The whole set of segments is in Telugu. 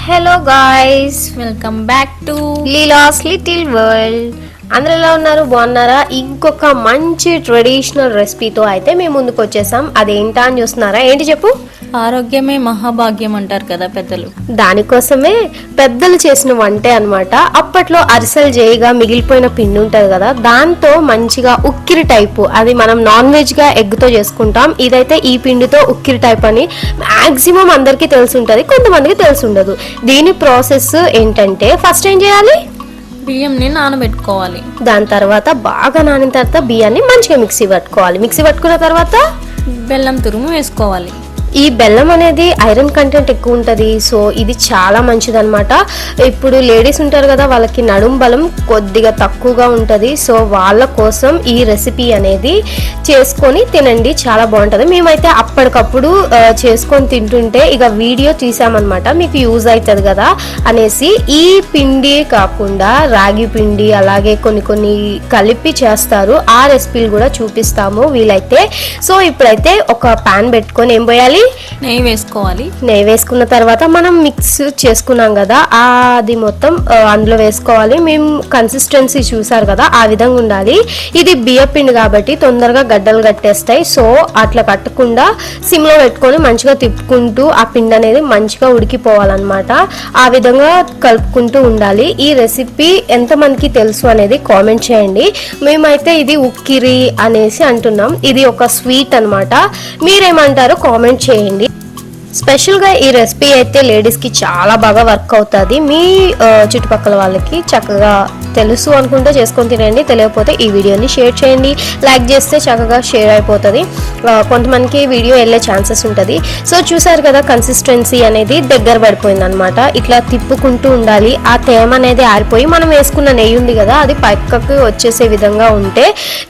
Hello guys, welcome back to Lila's Little World. అందరూ ఎలా ఉన్నారు? బాగున్నారా? ఇంకొక మంచి ట్రెడిషనల్ రెసిపీతో అయితే మేము ముందుకు వచ్చేసాం. అదేంటా అని చూస్తున్నారా? ఏంటి చెప్పు? ఆరోగ్యమే మహాభాగ్యం అంటారు కదా పెద్దలు. దానికోసమే పెద్దలు చేసిన వంటే అన్నమాట. అప్పట్లో అరిసెలు చేయగా మిగిలిపోయిన పిండి ఉంటుంది కదా దాంతో మంచిగా ఉక్కిరి టైపు అది మనం నాన్ వెజ్గా ఎగ్తో చేసుకుంటాం. ఇదైతే ఈ పిండితో ఉక్కిరి టైప్ అని మాక్సిమం అందరికీ తెలిసి ఉంటుంది కొంతమందికి తెలిసి ఉండదు దీని ప్రాసెస్ ఏంటంటే ఫస్ట్ ఏం చేయాలి? బియ్యంని నానబెట్టుకోవాలి. దాని తర్వాత బాగా నానిన తర్వాత బియ్యాన్ని మంచిగా మిక్సీ పట్టుకోవాలి. మిక్సీ పట్టుకున్న తర్వాత బెల్లం తురుము వేసుకోవాలి. ఈ బెల్లం అనేది ఐరన్ కంటెంట్ ఎక్కువ ఉంటుంది. సో ఇది చాలా మంచిదన్నమాట. ఇప్పుడు లేడీస్ ఉంటారు కదా వాళ్ళకి నడుం బలం కొద్దిగా తక్కువగా ఉంటుంది. సో వాళ్ళ కోసం ఈ రెసిపీ అనేది చేసుకొని తినండి. చాలా బాగుంటుంది. మేమైతే అప్పటికప్పుడు చేసుకొని తింటుంటే ఇక వీడియో తీసామన్నమాట. మీకు యూజ్ అవుతుంది కదా అనేసి. ఈ పిండి కాకుండా రాగి పిండి అలాగే కొన్ని కొన్ని కలిపి చేస్తారు. ఆ రెసిపీలు కూడా చూపిస్తాము వీలైతే. సో ఇప్పుడైతే ఒక పాన్ పెట్టుకొని ఏం పోయాలి? నెయ్యి వేసుకోవాలి. నెయ్యి వేసుకున్న తర్వాత మనం మిక్స్ చేసుకున్నాం కదా అది మొత్తం అందులో వేసుకోవాలి. మేము కన్సిస్టెన్సీ చూసారు కదా ఆ విధంగా ఉండాలి. ఇది బియ్య పిండి కాబట్టి తొందరగా గడ్డలు కట్టేస్తాయి. సో అట్లా కట్టకుండా సిమ్లో పెట్టుకొని మంచిగా తిప్పుకుంటూ ఆ పిండి అనేది మంచిగా ఉడికిపోవాలన్నమాట. ఆ విధంగా కలుపుకుంటూ ఉండాలి. ఈ రెసిపీ ఎంతమందికి తెలుసు అనేది కామెంట్ చేయండి. మేమైతే ఇది ఉక్కిరి అనేసి అంటున్నాం. ఇది ఒక స్వీట్ అన్నమాట. మీరేమంటారో కామెంట్ చేయండి. స్పెషల్గా ఈ రెసిపీ అయితే లేడీస్కి చాలా బాగా వర్క్ అవుతుంది. మీ చుట్టుపక్కల వాళ్ళకి చక్కగా తెలుసు అనుకుంటే చేసుకొని తినండి. తెలియకపోతే ఈ వీడియోని షేర్ చేయండి. లైక్ చేస్తే చక్కగా షేర్ అయిపోతుంది. కొంతమందికి వీడియో వెళ్ళే ఛాన్సెస్ ఉంటుంది. సో చూసారు కదా కన్సిస్టెన్సీ అనేది దగ్గర పడిపోయింది అనమాట ఇట్లా తిప్పుకుంటూ ఉండాలి. ఆ తేమ అనేది ఆరిపోయి మనం వేసుకున్న నెయ్యి ఉంది కదా అది పక్కకి వచ్చేసే విధంగా ఉంటే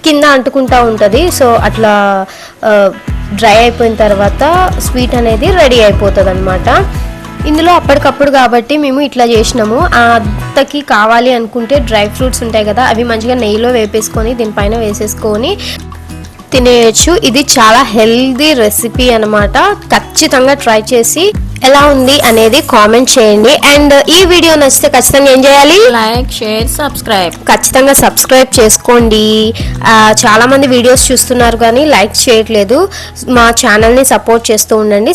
కింద అంటుకుంటూ ఉంటుంది. సో అట్లా డ్రై అయిపోయిన తర్వాత స్వీట్ అనేది రెడీ అయిపోతుంది అనమాట ఇందులో అప్పటికప్పుడు కాబట్టి మేము ఇట్లా చేసినాము. ఆ అత్తకి కావాలి అనుకుంటే డ్రై ఫ్రూట్స్ ఉంటాయి కదా అవి మంచిగా నెయ్యిలో వేపేసుకొని దీనిపైన వేసేసుకొని తినేయచ్చు. ఇది చాలా హెల్దీ రెసిపీ అనమాట ఖచ్చితంగా ట్రై చేసి ఎలా ఉంది అనేది కామెంట్ చేయండి. అండ్ ఈ వీడియో నచ్చితే ఖచ్చితంగా ఏం చేయాలి? లైక్ షేర్ సబ్స్క్రైబ్ ఖచ్చితంగా సబ్స్క్రైబ్ చేసుకోండి. చాలా మంది వీడియోస్ చూస్తున్నారు కానీ లైక్ చేయట్లేదు. మా ఛానల్ని సపోర్ట్ చేస్తూ ఉండండి.